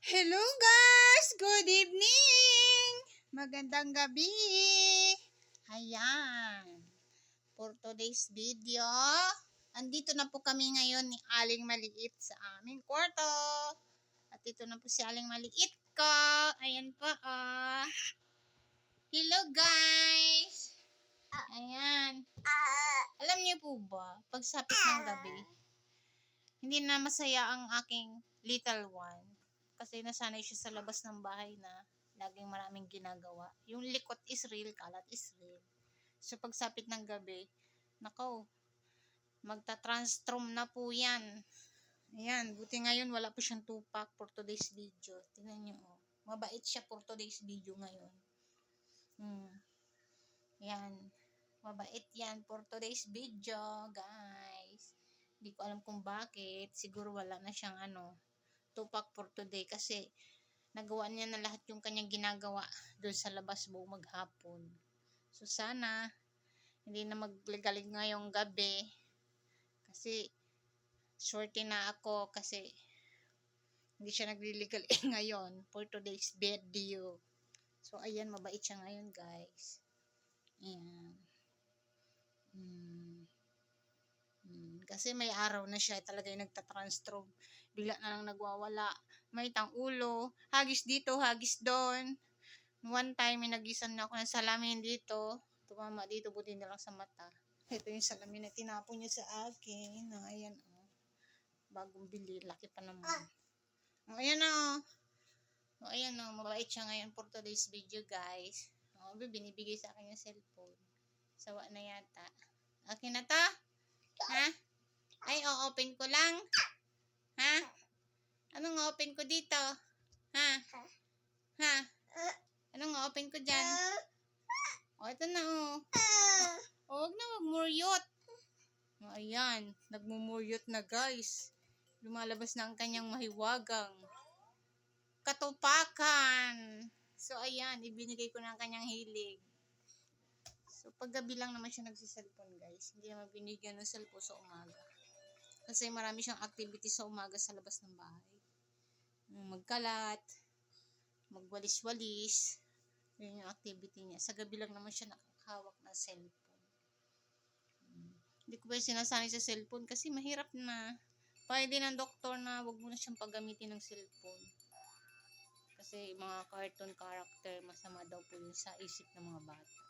Hello guys! Good evening! Magandang gabi! Ayan. For today's video, andito na po kami ngayon ni Aling Maliit sa aming kwarto. At ito na po si Aling Maliit ko. Ayan po, oh. Hello guys! Ayan. Alam niyo po ba, pagsapit ng gabi, hindi na masaya ang aking little one. Kasi nasanay siya sa labas ng bahay na laging maraming ginagawa. Yung likot is real, kalat is real. So pagsapit ng gabi, nako, magta-transform na po yan. Ayan, buti ngayon wala po siyang tupak for today's video. Tingnan niyo, oh. Mabait siya for today's video ngayon. Hmm. Yan. Mabait yan for today's video, guys. Hindi ko alam kung bakit. Siguro wala na siyang ano, tupak for today kasi nagawa niya na lahat yung kanyang ginagawa doon sa labas buong maghapon. So sana hindi na magligalig ngayong gabi kasi swerte na ako kasi hindi siya nagliligal ngayon for today's video. So ayan, mabait siya ngayon guys. Ayan. Mm. Mm, kasi may araw na siya talaga yung nagtatransform. Bigla na lang nagwawala. May tang ulo. Hagis dito, hagis doon. One time, may nagisan na ako ng salamin dito. Tumama dito, buti na lang sa mata. Ito yung salamin na tinapon niya sa akin. Na, ayan, oh. Bagong bili. Laki pa naman. Oh, ayan, oh. Oh, ayan, oh. Mabait siya ngayon for today's video, guys. Oh, binibigay sa akin yung cellphone. Sawa na yata. Akin na ta? Ha? Ay, o-open ko lang. Anong open ko dito? Ha? Ha? Anong open ko dyan? O, ito na, o. O, huwag na magmuryot. O, ayan. Nagmumuryot na, guys. Lumalabas na ang kanyang mahiwagang katupakan. So, ayan. Ibinigay ko na ang kanyang hilig. So, paggabi lang naman siya nagsiselfon, guys. Hindi naman binigyan ng cellphone sa umaga. Kasi marami siyang activity sa umaga sa labas ng bahay. Magkalat, magwalis-walis. Yun yung activity niya. Sa gabi lang naman siya nakakahawak ng cellphone. Hmm. Hindi ko pa yung sinasanay sa cellphone kasi mahirap na. Pwede ng doktor na wag mo na siyang paggamitin ng cellphone. Kasi mga cartoon character, masama daw po yun sa isip ng mga bata.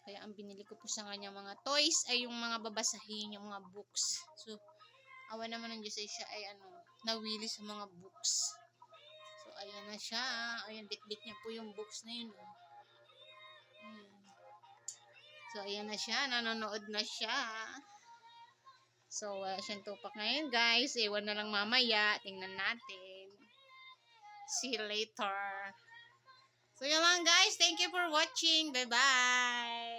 Kaya ang binili ko po sa kanya mga toys ay yung mga babasahin, yung mga books. So, awa naman ng Diyos ay siya ay ano, nawili sa mga books. So, ayan na siya. Ayan, bit-bit niya po yung books na yun. oh. Ayan. So, ayan na siya. Nanonood na siya. So, uh, siyang tupak ngayon, guys. Ewan na lang mamaya. Tingnan natin. See you later. So, yun lang, guys. Thank you for watching. Bye-bye.